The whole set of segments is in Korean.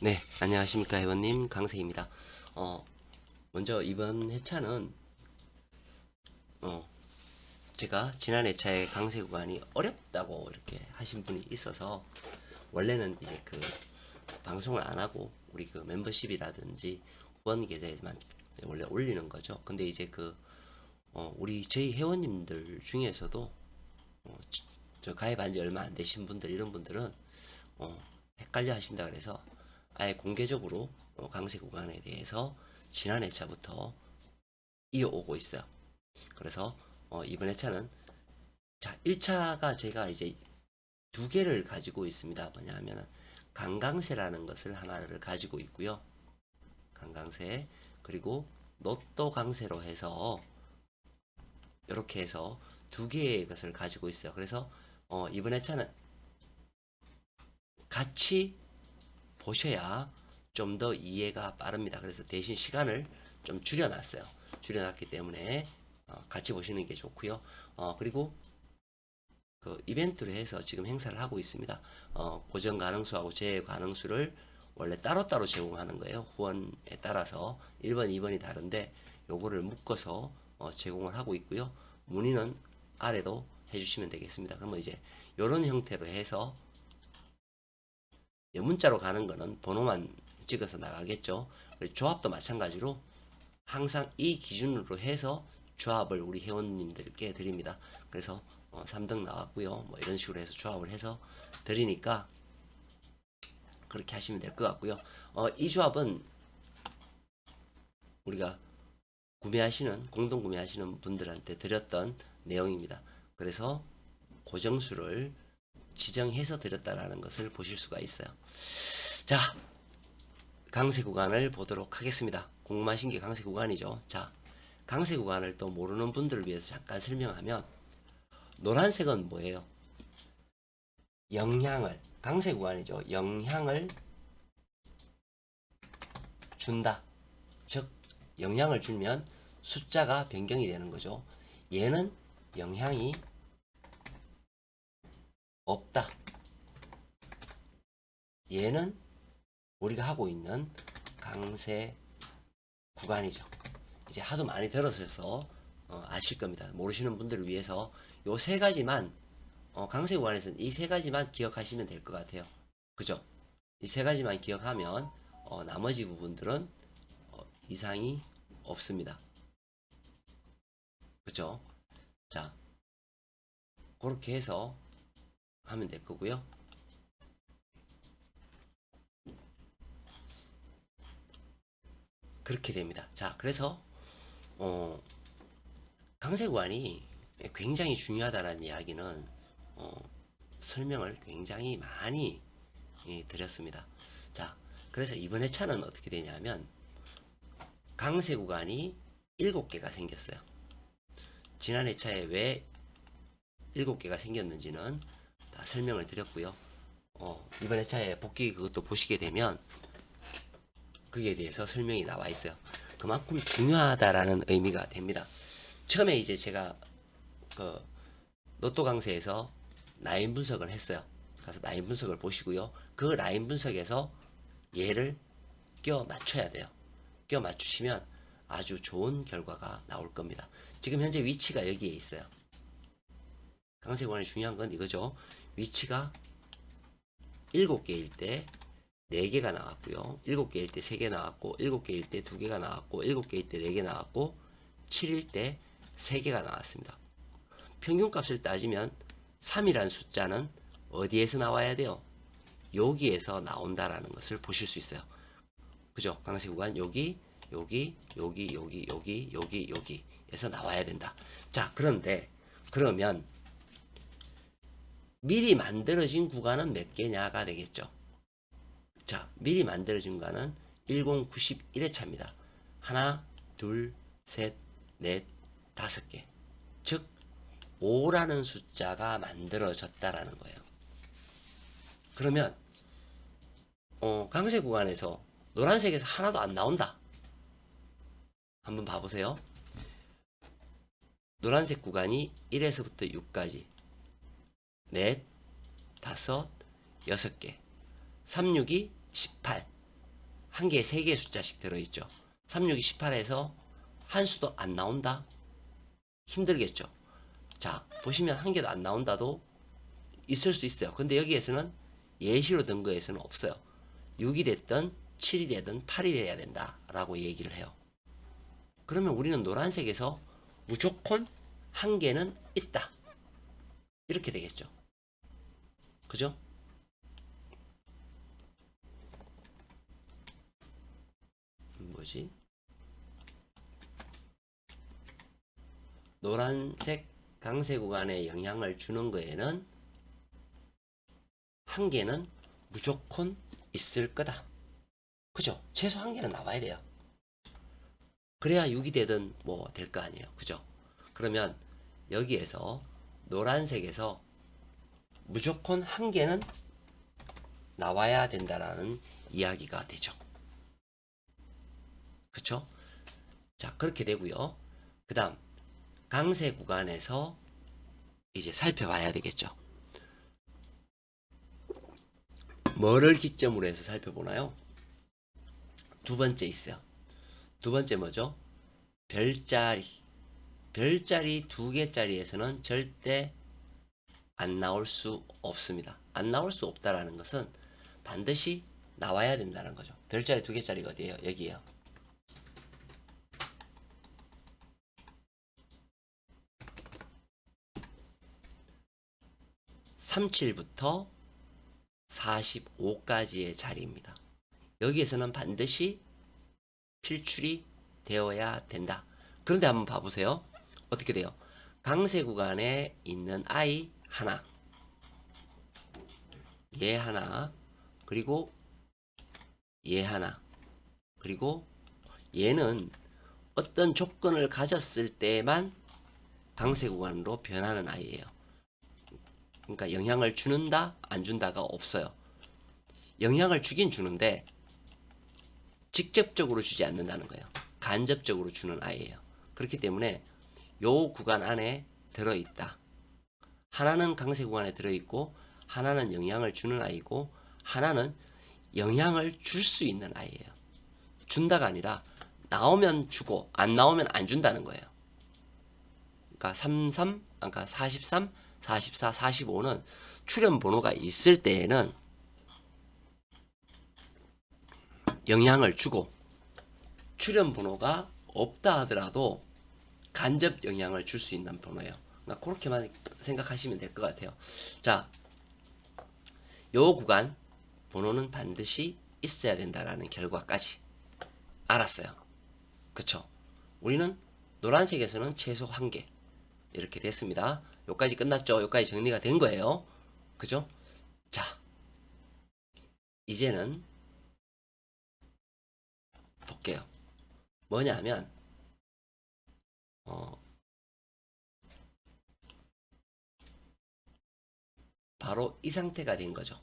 네, 안녕하십니까 회원님 강세입니다. 어, 먼저 이번 회차는 어, 제가 지난 회차에 강세 구간이 어렵다고 이렇게 하신 분이 있어서 원래는 이제 그 방송을 안 하고 우리 그 멤버십이라든지 후원 계좌에만 원래 올리는 거죠. 근데 이제 그 어, 우리 저희 회원님들 중에서도 어, 저, 저 가입한 지 얼마 안 되신 분들 이런 분들은 어, 헷갈려 하신다 그래서 아예 공개적으로 어, 강세 구간에 대해서 지난 회차부터 이어오고 있어요. 그래서 어, 이번 회차는 자 1차가 제가 이제 두 개를 가지고 있습니다. 뭐냐 하면은 강강세라는 것을 하나를 가지고 있고요. 강강세 그리고 로또 강세로 해서 이렇게 해서 두 개의 것을 가지고 있어요. 그래서 어, 이번 회차는 같이 보셔야 좀 더 이해가 빠릅니다. 그래서 대신 시간을 좀 줄여놨어요. 줄여놨기 때문에 어, 같이 보시는 게 좋고요. 어, 그리고 그 이벤트를 해서 지금 행사를 하고 있습니다. 어, 고정 가능수하고 재 가능수를 원래 따로따로 제공하는 거예요. 후원에 따라서 1번, 2번이 다른데 요거를 묶어서 어, 제공을 하고 있고요. 문의는 아래로 해주시면 되겠습니다. 그러면 이제 이런 형태로 해서 예, 문자로 가는 거는 번호만 찍어서 나가겠죠. 조합도 마찬가지로 항상 이 기준으로 해서 조합을 우리 회원님들께 드립니다. 그래서 어, 3등 나왔고요. 뭐 이런 식으로 해서 조합을 해서 드리니까 그렇게 하시면 될 것 같고요. 어, 이 조합은 우리가 구매하시는 공동 구매하시는 분들한테 드렸던 내용입니다. 그래서 고정수를 지정해서 드렸다라는 것을 보실 수가 있어요. 자, 강세 구간을 보도록 하겠습니다. 궁금하신 게 강세 구간이죠. 자, 강세 구간을 또 모르는 분들을 위해서 잠깐 설명하면 노란색은 뭐예요? 영향을 강세 구간이죠. 영향을 준다. 즉 영향을 주면 숫자가 변경이 되는 거죠. 얘는 영향이 없다. 얘는 우리가 하고 있는 강세 구간이죠. 이제 하도 많이 들으셔서 어, 아실 겁니다. 모르시는 분들을 위해서 요 세 가지만 어, 강세 구간에서는 이 세 가지만 기억하시면 될 것 같아요. 그죠? 이 세 가지만 기억하면 어, 나머지 부분들은 어, 이상이 없습니다. 그죠? 자, 그렇게 해서 하면 될 거고요. 그렇게 됩니다. 자, 그래서 어, 강세관이 굉장히 중요하다는 이야기는 어, 설명을 굉장히 많이 예, 드렸습니다. 자, 그래서 이번 회차는 어떻게 되냐면 강세 구간이 7개가 생겼어요. 지난 회차에 왜 7개가 생겼는지는 다 설명을 드렸고요. 어, 이번 회차에 복귀 그것도 보시게 되면 그에 대해서 설명이 나와 있어요. 그만큼 중요하다라는 의미가 됩니다. 처음에 이제 제가 그 로또 강세에서 라인 분석을 했어요. 가서 라인 분석을 보시고요. 그 라인 분석에서 얘를 껴 맞춰야 돼요. 껴 맞추시면 아주 좋은 결과가 나올 겁니다. 지금 현재 위치가 여기에 있어요. 강세관의 중요한 건 이거죠. 위치가 7개일 때 4개가 나왔고요. 7개일 때 3개 나왔고, 7개일 때 2개가 나왔고, 7개일 때 4개 나왔고, 7일 때 3개가 나왔습니다. 평균값을 따지면 3이라는 숫자는 어디에서 나와야 돼요? 여기에서 나온다라는 것을 보실 수 있어요. 그죠? 강세 구간 여기, 여기, 여기, 여기, 여기, 여기, 여기에서 나와야 된다. 자, 그런데 그러면 미리 만들어진 구간은 몇 개냐가 되겠죠. 자, 미리 만들어진 구간은 1091회차입니다. 하나, 둘, 셋, 넷, 다섯 개. 즉, 5라는 숫자가 만들어졌다라는 거예요. 그러면, 어, 강세 구간에서 노란색에서 하나도 안 나온다. 한번 봐보세요. 노란색 구간이 1에서부터 6까지. 넷, 다섯, 여섯 개. 36이 18. 한 개에 세 개의 숫자씩 들어있죠. 3, 6, 18에서 한 수도 안 나온다? 힘들겠죠. 자, 보시면 한 개도 안 나온다도 있을 수 있어요. 근데 여기에서는 예시로 든 거에서는 없어요. 6이 됐든 7이 되든 8이 돼야 된다 라고 얘기를 해요. 그러면 우리는 노란색에서 무조건 한 개는 있다. 이렇게 되겠죠. 그죠? 뭐지? 노란색 강세 구간에 영향을 주는 거에는 한 개는 무조건 있을 거다. 그죠? 최소 한 개는 나와야 돼요. 그래야 6이 되든 뭐 될 거 아니에요. 그죠? 그러면 여기에서 노란색에서 무조건 한 개는 나와야 된다라는 이야기가 되죠. 그쵸? 자, 그렇게 되고요. 그 다음, 강세 구간에서 이제 살펴봐야 되겠죠. 뭐를 기점으로 해서 살펴보나요? 두 번째 있어요. 두 번째 뭐죠? 별자리. 별자리 두 개짜리에서는 절대 안 나올 수 없습니다. 안 나올 수 없다라는 것은 반드시 나와야 된다는 거죠. 별자리 두 개짜리가 어디예요? 여기에요. 37부터 45까지의 자리입니다. 여기에서는 반드시 필출이 되어야 된다. 그런데 한번 봐보세요. 어떻게 돼요? 강세 구간에 있는 I 하나, 얘 하나, 그리고 얘 하나, 그리고 얘는 어떤 조건을 가졌을 때만 강세 구간으로 변하는 아이예요. 그러니까 영향을 주는다, 안 준다가 없어요. 영향을 주긴 주는데 직접적으로 주지 않는다는 거예요. 간접적으로 주는 아이예요. 그렇기 때문에 요 구간 안에 들어 있다. 하나는 강세 구간에 들어 있고 하나는 영향을 주는 아이고 하나는 영향을 줄 수 있는 아이예요. 준다가 아니라 나오면 주고 안 나오면 안 준다는 거예요. 그러니까 33, 그러니까 43, 44, 45는 출현 번호가 있을 때에는 영향을 주고 출현 번호가 없다 하더라도 간접 영향을 줄 수 있는 번호예요. 그렇게만 생각하시면 될 것 같아요. 자, 요 구간 번호는 반드시 있어야 된다라는 결과까지 알았어요. 그쵸? 우리는 노란색에서는 최소 한 개. 이렇게 됐습니다. 여기까지 끝났죠? 여기까지 정리가 된 거예요. 그죠? 자, 이제는 볼게요. 뭐냐면, 어, 바로 이 상태가 된 거죠.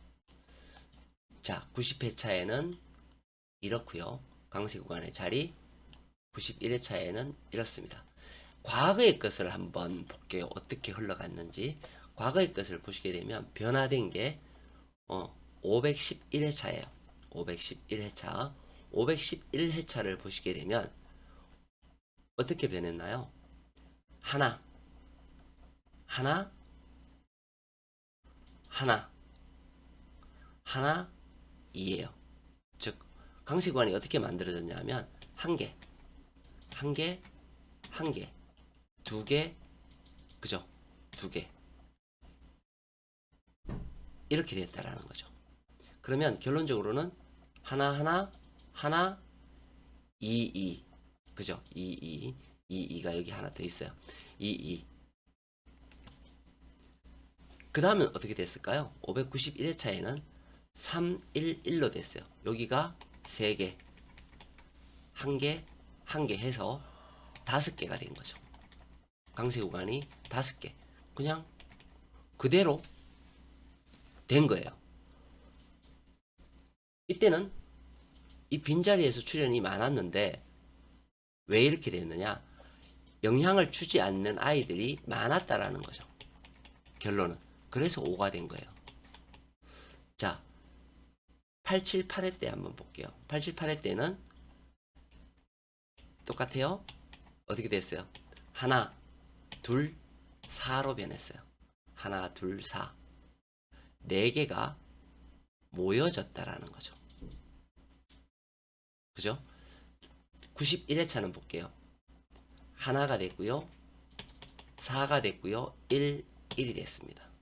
자, 90회차에는 이렇고요. 강세 구간의 자리 91회차에는 이렇습니다. 과거의 것을 한번 볼게요. 어떻게 흘러갔는지. 과거의 것을 보시게 되면 변화된 게 어, 511회차예요. 511회차. 511회차를 보시게 되면 어떻게 변했나요? 하나, 하나, 하나, 하나, 이에요. 즉, 강세관이 어떻게 만들어졌냐면 한 개, 한 개, 한 개, 두 개, 그죠? 두 개. 이렇게 됐다라는 거죠. 그러면 결론적으로는 하나, 하나, 하나, 이, 이. 그죠? 이, 이. 이, 이가 여기 하나 더 있어요. 이, 이. 그 다음은 어떻게 됐을까요? 591회차에는 3, 1, 1로 됐어요. 여기가 3개, 1개, 1개 해서 5개가 된 거죠. 강세 구간이 5개. 그냥 그대로 된 거예요. 이때는 이 빈자리에서 출현이 많았는데 왜 이렇게 됐느냐? 영향을 주지 않는 아이들이 많았다라는 거죠. 결론은. 그래서 5가 된 거예요. 자, 878회 때 한번 볼게요. 878회 때는 똑같아요. 어떻게 됐어요? 하나, 둘, 4로 변했어요. 하나, 둘, 4. 네 개가 모여졌다라는 거죠. 그죠? 91회차는 볼게요. 하나가 됐고요. 4가 됐고요. 1, 1이 됐습니다.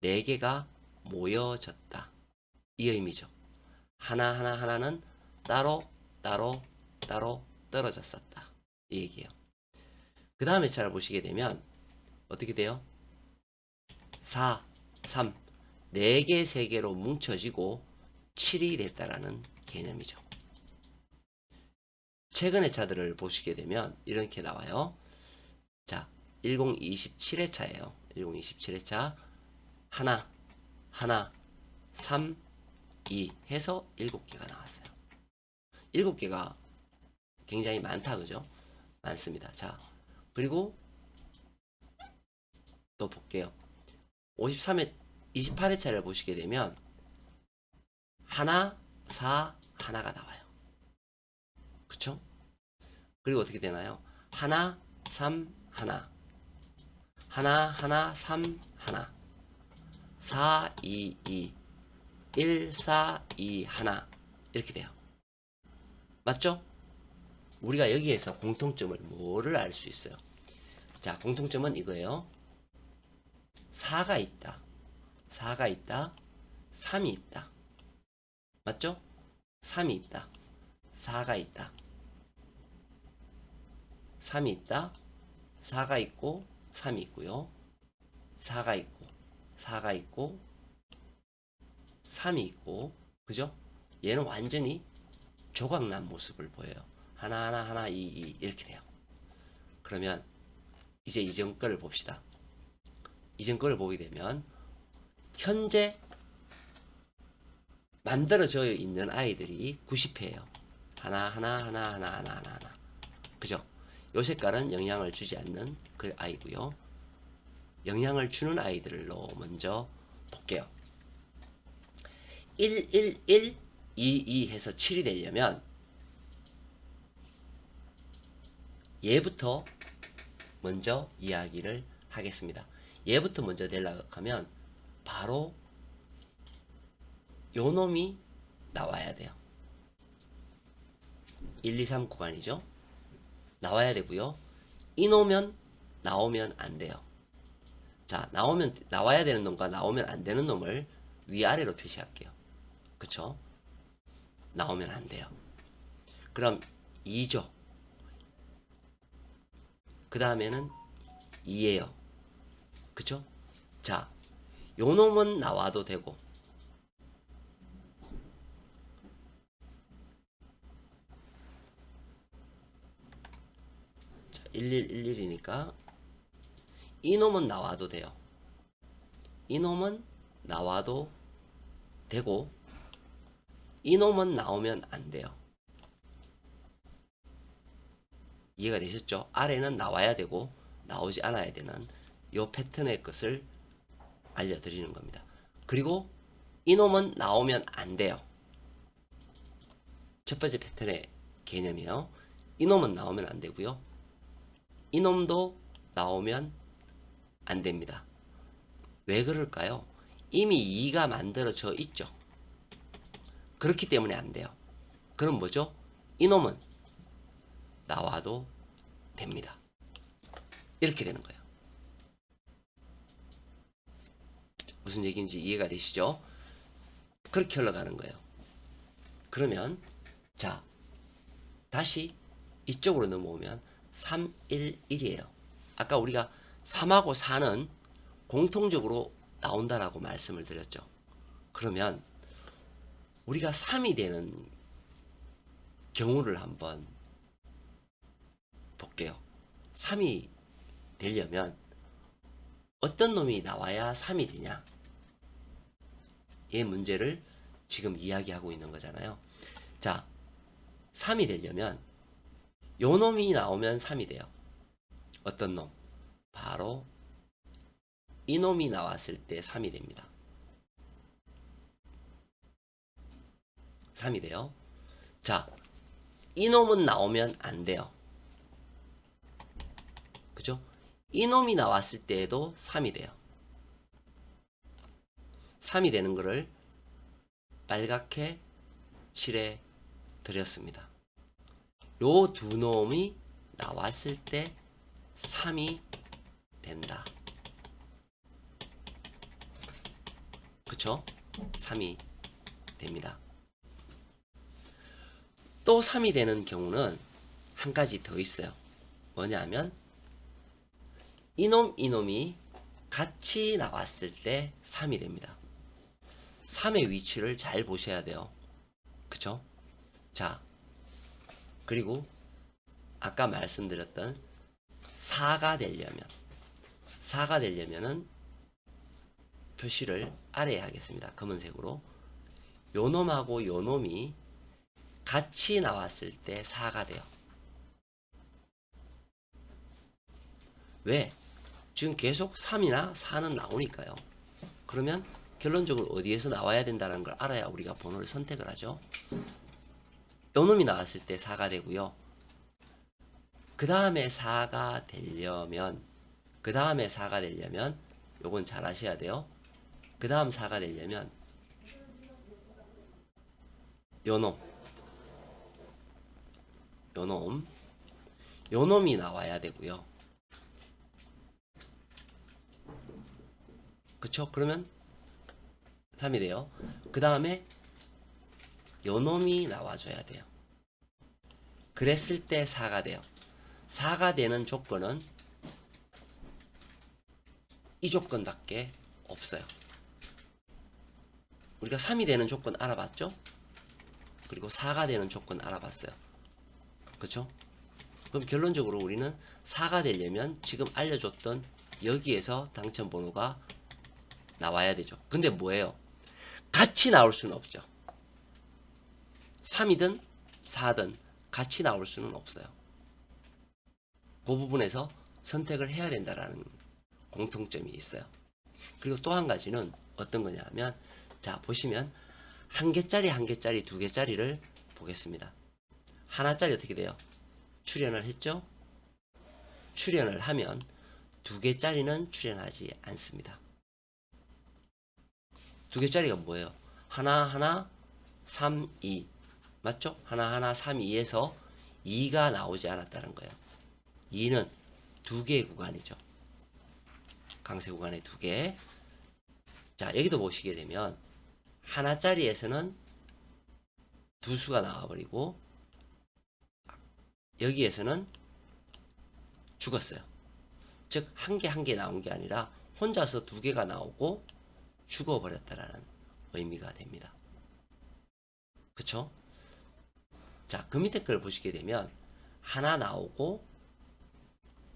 네 개가 모여졌다. 이 의미죠. 하나하나 하나는 따로 따로 따로 떨어졌었다. 이 얘기예요. 그 다음에 차를 보시게 되면 어떻게 돼요? 4, 3, 4개, 3개로 뭉쳐지고 7이 됐다라는 개념이죠. 최근의 차들을 보시게 되면 이렇게 나와요. 자, 1027회 차예요. 1027회 차 하나, 하나, 3, 2 해서 7개가 나왔어요. 7개가 굉장히 많다 그죠? 많습니다. 자, 그리고 또 볼게요. 53회 28회 차를 보시게 되면 하나, 4, 하나가 나와요. 그쵸? 그리고 어떻게 되나요? 하나, 3, 하나. 하나, 하나, 3, 하나. 4, 2, 2. 1, 4, 2, 하나. 이렇게 돼요. 맞죠? 우리가 여기에서 공통점을 뭐를 알 수 있어요? 자, 공통점은 이거예요. 4가 있다. 4가 있다. 3이 있다. 맞죠? 3이 있다. 4가 있다. 3이 있다. 4가 있고 3이 있고요. 4가 있고 4가 있고 3이 있고 그죠? 얘는 완전히 조각난 모습을 보여요. 하나 하나 하나 이, 이 이렇게 돼요. 그러면 이제 이전 거를 봅시다. 이전 거를 보게 되면 현재 만들어져 있는 아이들이 90회예요. 하나 하나 하나 하나 하나 하나 하나. 그죠? 요 색깔은 영향을 주지 않는 그 아이고요. 영향을 주는 아이들로 먼저 볼게요. 1, 1, 1, 2, 2 해서 7이 되려면 얘부터 먼저 이야기를 하겠습니다. 얘부터 먼저 내려고 하면 바로 요 놈이 나와야 돼요. 1, 2, 3 구간이죠. 나와야 되고요. 이놈은 나오면 안 돼요. 자, 나오면 나와야 되는 놈과 나오면 안 되는 놈을 위아래로 표시할게요. 그쵸? 나오면 안 돼요. 그럼 2죠. 그 다음에는 2예요. 그쵸? 자, 요 놈은 나와도 되고, 자, 1111이니까, 이놈은 나와도 돼요. 이놈은 나와도 되고, 이놈은 나오면 안 돼요. 이해가 되셨죠? 아래는 나와야 되고 나오지 않아야 되는 요 패턴의 것을 알려드리는 겁니다. 그리고 이놈은 나오면 안 돼요. 첫 번째 패턴의 개념이에요. 이놈은 나오면 안 되고요. 이놈도 나오면 안 됩니다. 왜 그럴까요? 이미 2가 만들어져 있죠. 그렇기 때문에 안 돼요. 그럼 뭐죠? 이놈은 나와도 됩니다. 이렇게 되는 거예요. 무슨 얘기인지 이해가 되시죠? 그렇게 흘러가는 거예요. 그러면 자 다시 이쪽으로 넘어오면 3, 1, 1이에요. 아까 우리가 3하고 4는 공통적으로 나온다라고 말씀을 드렸죠. 그러면 우리가 3이 되는 경우를 한번 볼게요. 3이 되려면 어떤 놈이 나와야 3이 되냐? 이 문제를 지금 이야기하고 있는 거잖아요. 자, 3이 되려면 요 놈이 나오면 3이 돼요. 어떤 놈? 바로 이 놈이 나왔을 때 3이 됩니다. 3이 돼요. 자, 이놈은 나오면 안 돼요. 그죠? 이놈이 나왔을 때에도 3이 돼요. 3이 되는 거를 빨갛게 칠해 드렸습니다. 요 두 놈이 나왔을 때 3이 된다. 그쵸? 3이 됩니다. 또 3이 되는 경우는 한 가지 더 있어요. 뭐냐면 이놈 이놈이 같이 나왔을 때 3이 됩니다. 3의 위치를 잘 보셔야 돼요. 그쵸? 자, 그리고 아까 말씀드렸던 4가 되려면 4가 되려면은 표시를 아래에 하겠습니다. 검은색으로. 요 놈하고 요 놈이 같이 나왔을 때 4가 돼요. 왜? 지금 계속 3이나 4는 나오니까요. 그러면 결론적으로 어디에서 나와야 된다는 걸 알아야 우리가 번호를 선택을 하죠. 요 놈이 나왔을 때 4가 되고요. 그 다음에 4가 되려면 그 다음에 4가 되려면 요건 잘 아셔야 돼요. 그 다음 4가 되려면 요놈 요놈 요놈이 나와야 되고요. 그쵸? 그러면 3이 돼요. 그 다음에 요놈이 나와줘야 돼요. 그랬을 때 4가 돼요. 4가 되는 조건은 이 조건밖에 없어요. 우리가 3이 되는 조건 알아봤죠? 그리고 4가 되는 조건 알아봤어요. 그렇죠? 그럼 결론적으로 우리는 4가 되려면 지금 알려줬던 여기에서 당첨 번호가 나와야 되죠. 근데 뭐예요? 같이 나올 수는 없죠. 3이든 4든 같이 나올 수는 없어요. 그 부분에서 선택을 해야 된다라는 공통점이 있어요. 그리고 또 한 가지는 어떤 거냐면 자 보시면 한 개짜리 한 개짜리 두 개짜리를 보겠습니다. 하나짜리 어떻게 돼요? 출연을 했죠? 출연을 하면 두 개짜리는 출연하지 않습니다. 두 개짜리가 뭐예요? 하나 하나 3 2 맞죠? 하나 하나 3 2에서 2가 나오지 않았다는 거예요. 2는 두 개의 구간이죠. 강세 구간의 두 개. 자, 여기도 보시게 되면 하나짜리에서는 두 수가 나와버리고 여기에서는 죽었어요. 즉, 한 개 한 개 나온 게 아니라 혼자서 두 개가 나오고 죽어버렸다라는 의미가 됩니다. 그쵸? 자, 그 밑에 걸 보시게 되면 하나 나오고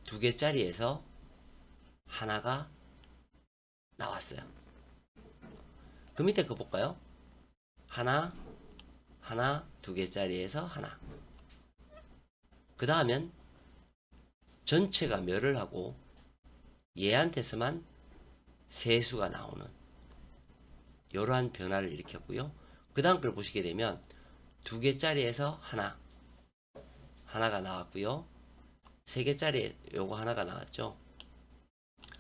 두 개짜리에서 하나가 나왔어요. 그 밑에 거 볼까요? 하나, 하나, 두 개짜리에서 하나. 그 다음엔 전체가 멸을 하고 얘한테서만 세수가 나오는 이러한 변화를 일으켰고요. 그 다음 걸 보시게 되면 두 개짜리에서 하나, 하나가 나왔고요. 세 개짜리 요거 하나가 나왔죠.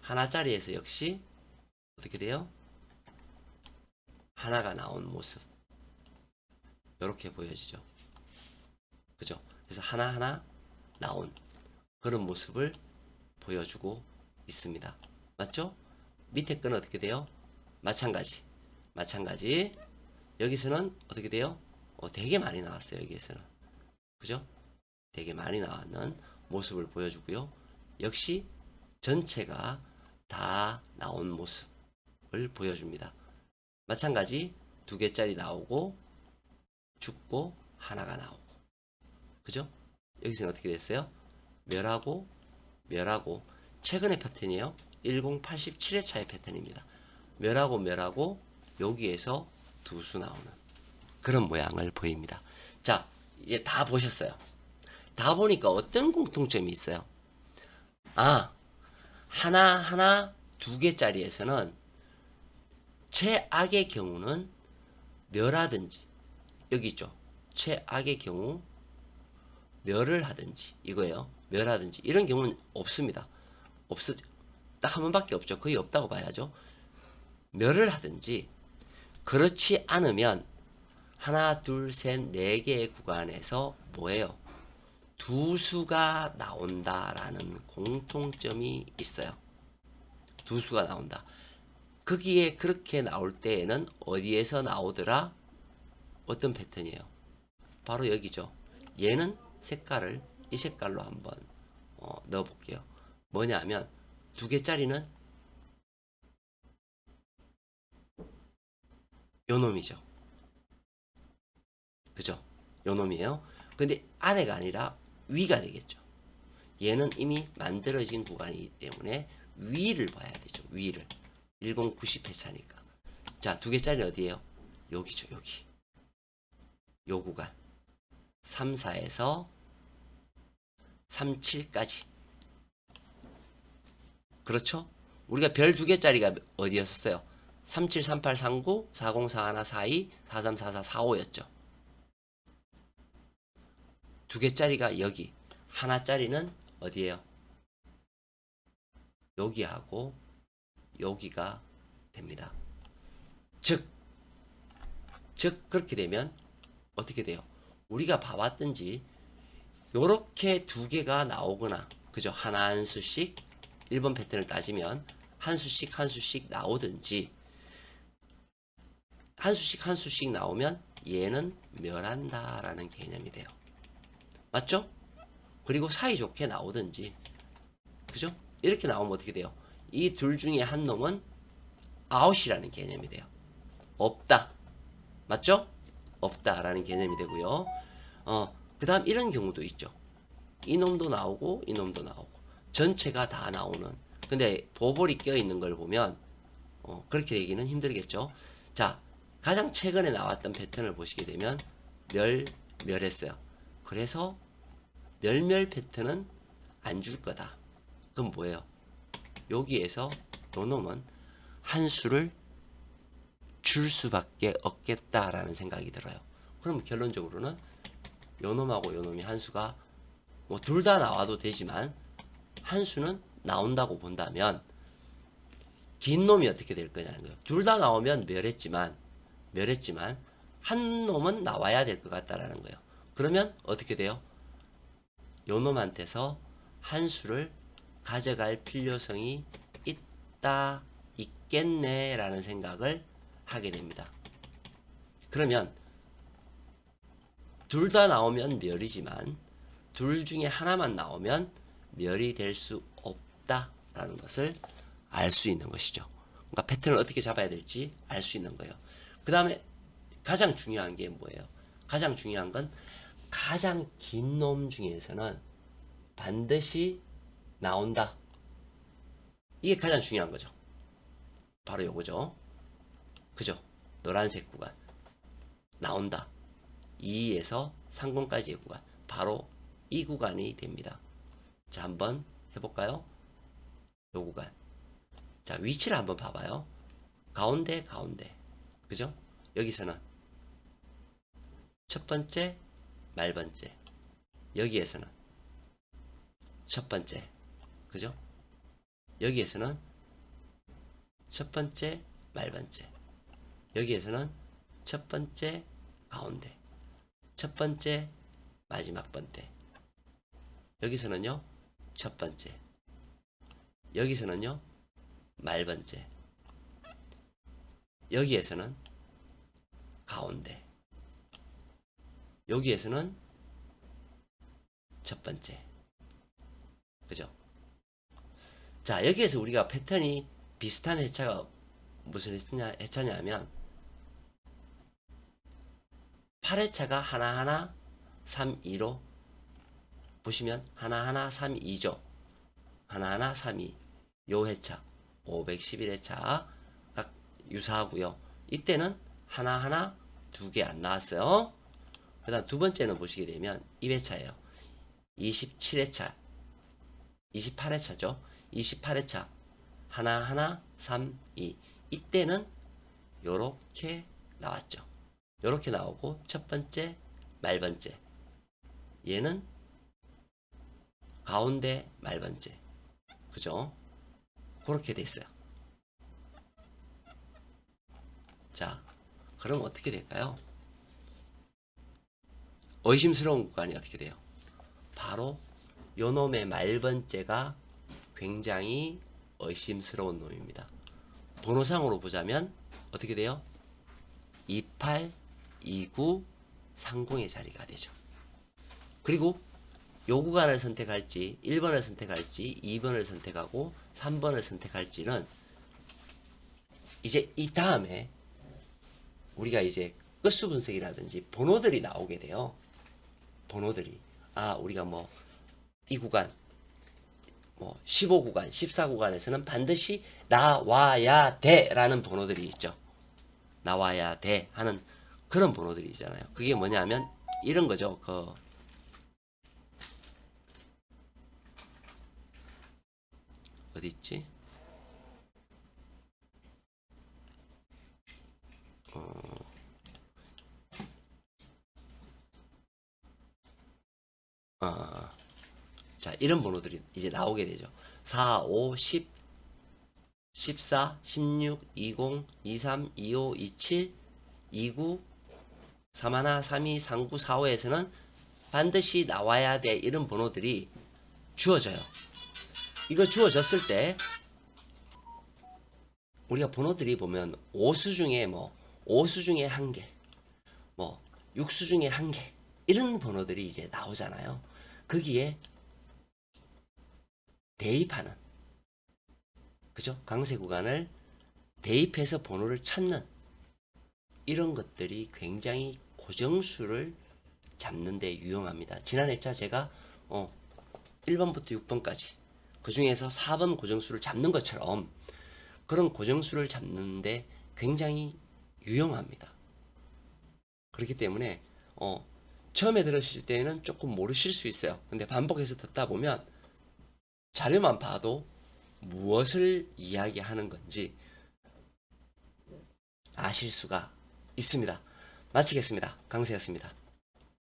하나짜리에서 역시 어떻게 돼요? 하나가 나온 모습. 이렇게 보여지죠. 그죠? 그래서 하나하나 나온 그런 모습을 보여주고 있습니다. 맞죠? 밑에 건 어떻게 돼요? 마찬가지. 마찬가지. 여기서는 어떻게 돼요? 어, 되게 많이 나왔어요. 여기에서는. 그죠? 되게 많이 나왔는 모습을 보여주고요. 역시 전체가 다 나온 모습을 보여줍니다. 마찬가지 두 개짜리 나오고 죽고 하나가 나오고 그죠? 여기서는 어떻게 됐어요? 멸하고 멸하고 최근의 패턴이에요. 1087회차의 패턴입니다. 멸하고 멸하고 여기에서 두 수 나오는 그런 모양을 보입니다. 자, 이제 다 보셨어요. 다 보니까 어떤 공통점이 있어요? 아, 하나, 하나, 두 개짜리에서는 최악의 경우는 멸하든지 여기 있죠. 최악의 경우 멸을 하든지 이거예요. 멸하든지 이런 경우는 없습니다. 없어 딱 한 번밖에 없죠. 거의 없다고 봐야죠. 멸을 하든지 그렇지 않으면 하나, 둘, 셋, 네 개의 구간에서 뭐예요? 두 수가 나온다라는 공통점이 있어요. 두 수가 나온다. 거기에 그렇게 나올 때에는 어디에서 나오더라? 어떤 패턴이에요? 바로 여기죠. 얘는 색깔을 이 색깔로 한번 어, 넣어 볼게요. 뭐냐면 두 개짜리는 요 놈이죠. 그죠? 요 놈이에요. 근데 아래가 아니라 위가 되겠죠. 얘는 이미 만들어진 구간이기 때문에 위를 봐야 되죠. 위를. 1090 회차니까. 자, 두 개짜리 어디에요? 여기죠, 여기. 요 구간. 3, 4에서 3, 7까지. 그렇죠? 우리가 별 두 개짜리가 어디였었어요? 37, 38, 39, 40, 41, 42, 43, 44, 45였죠. 두 개짜리가 여기. 하나짜리는 어디에요? 여기하고 여기가 됩니다. 즉, 즉 그렇게 되면 어떻게 돼요? 우리가 봐왔든지 요렇게 두 개가 나오거나 그죠? 하나 한 수씩 1번 패턴을 따지면 한 수씩 한 수씩 나오든지 한 수씩 한 수씩 나오면 얘는 멸한다라는 개념이 돼요. 맞죠? 그리고 사이좋게 나오든지 그죠? 이렇게 나오면 어떻게 돼요? 이 둘 중에 한 놈은 아웃이라는 개념이 돼요. 없다. 맞죠? 없다라는 개념이 되고요. 어, 그 다음 이런 경우도 있죠. 이 놈도 나오고 이 놈도 나오고 전체가 다 나오는 근데 보볼이 껴있는 걸 보면 어, 그렇게 되기는 힘들겠죠. 자, 가장 최근에 나왔던 패턴을 보시게 되면 멸, 멸했어요. 그래서 멸멸 패턴은 안 줄 거다. 그럼 뭐예요? 여기에서 요 놈은 한 수를 줄 수밖에 없겠다라는 생각이 들어요. 그럼 결론적으로는 요 놈하고 요 놈이 한 수가 뭐 둘 다 나와도 되지만 한 수는 나온다고 본다면 긴 놈이 어떻게 될 거냐는 거예요. 둘 다 나오면 멸했지만 멸했지만 한 놈은 나와야 될 것 같다라는 거예요. 그러면 어떻게 돼요? 요 놈한테서 한 수를 가져갈 필요성이 있다 있겠네 라는 생각을 하게 됩니다. 그러면 둘 다 나오면 멸이지만 둘 중에 하나만 나오면 멸이 될 수 없다 라는 것을 알 수 있는 것이죠. 그러니까 패턴을 어떻게 잡아야 될지 알 수 있는 거예요. 그 다음에 가장 중요한 게 뭐예요? 가장 중요한 건 가장 긴 놈 중에서는 반드시 나온다. 이게 가장 중요한 거죠. 바로 요거죠. 그죠? 노란색 구간. 나온다. 2에서 3권까지의 구간. 바로 이 구간이 됩니다. 자, 한번 해볼까요? 요 구간. 자, 위치를 한번 봐봐요. 가운데, 가운데. 그죠? 여기서는 첫 번째, 말 번째. 여기에서는 첫 번째. 그죠? 여기에서는 첫 번째, 말 번째. 여기에서는 첫 번째, 가운데. 첫 번째, 마지막 번째. 여기서는요, 첫 번째. 여기서는요, 말 번째. 여기에서는 가운데. 여기에서는 첫 번째. 그죠? 자, 여기에서 우리가 패턴이 비슷한 해차가 무슨 해차냐, 해차냐면 8회차가 하나하나 3, 2로 보시면 하나하나 3, 2죠. 하나하나 3, 2. 요 회차 511회차가 유사하고요. 이때는 하나하나 두 개 안 나왔어요. 그 다음 두 번째는 보시게 되면 2회차예요. 27회차, 28회차죠. 28회차 하나하나 3, 2 이때는 요렇게 나왔죠. 이렇게 나오고 첫 번째, 말번째. 얘는 가운데, 말번째. 그죠? 그렇게 돼 있어요. 자, 그럼 어떻게 될까요? 의심스러운 구간이 어떻게 돼요? 바로 요 놈의 말번째가 굉장히 의심스러운 놈입니다. 번호상으로 보자면 어떻게 돼요? 28, 29, 30의 자리가 되죠. 그리고 요 구간을 선택할지 1번을 선택할지 2번을 선택하고 3번을 선택할지는 이제 이 다음에 우리가 이제 끝수 분석이라든지 번호들이 나오게 돼요. 번호들이 아 우리가 뭐 이 구간 뭐 15구간, 14구간에서는 반드시 나와야 돼 라는 번호들이 있죠. 나와야 돼 하는 그런 번호들이 있잖아요. 그게 뭐냐면 이런 거죠. 그 어디 있지? 어, 자, 이런 번호들이 이제 나오게 되죠. 4, 5, 10, 14, 16, 20, 23, 25, 27, 29, 31, 32, 39, 45에서는 반드시 나와야 돼. 이런 번호들이 주어져요. 이거 주어졌을 때 우리가 번호들이 보면 5수 중에 뭐 5수 중에 한 개, 뭐 6수 중에 한 개, 이런 번호들이 이제 나오잖아요. 거기에 대입하는 그죠? 강세 구간을 대입해서 번호를 찾는 이런 것들이 굉장히 고정수를 잡는 데 유용합니다. 지난 회차 제가 어 1번부터 6번까지 그 중에서 4번 고정수를 잡는 것처럼 그런 고정수를 잡는데 굉장히 유용합니다. 그렇기 때문에 어 처음에 들으실 때는 조금 모르실 수 있어요. 근데 반복해서 듣다 보면 자료만 봐도 무엇을 이야기하는 건지 아실 수가 있습니다. 마치겠습니다. 강세였습니다.